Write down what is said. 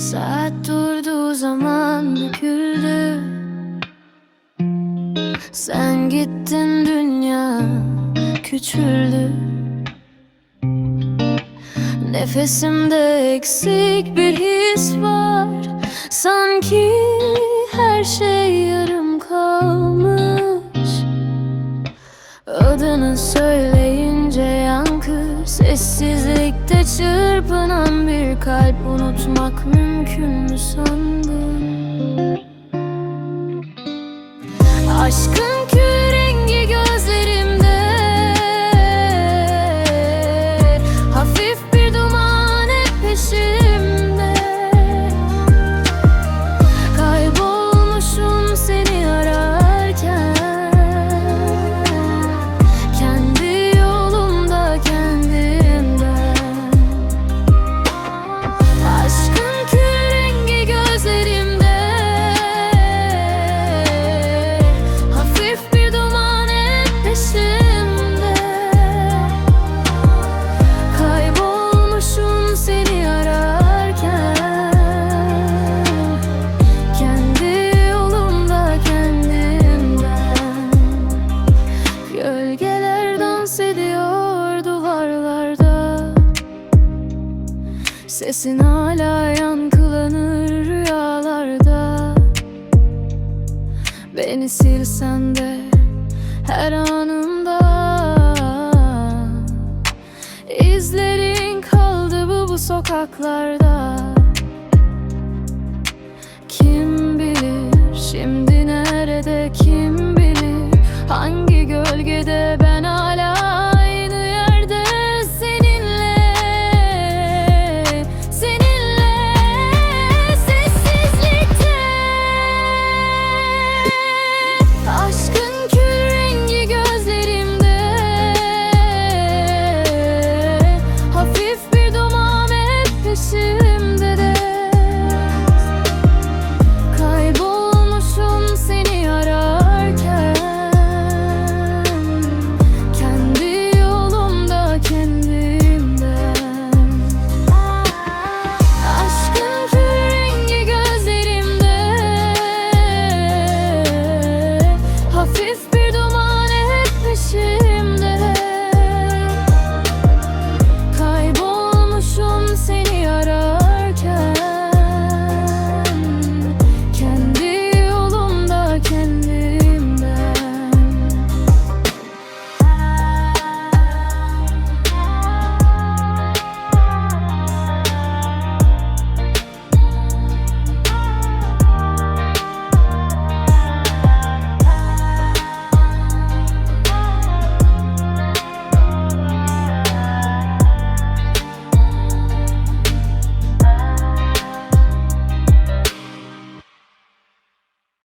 Saat durduğu zaman büküldü Sen gittin dünya küçüldü. Nefesimde eksik bir his var. Sanki her şey çırpınan bir kalp Unutmak mümkün mü sandın? Sesin hala yankılanır rüyalarda. Beni silsen de her anımda. İzlerin kaldı bu bu sokaklarda? Kim bilir şimdi nerede kim bilir? Hangi gölgede ben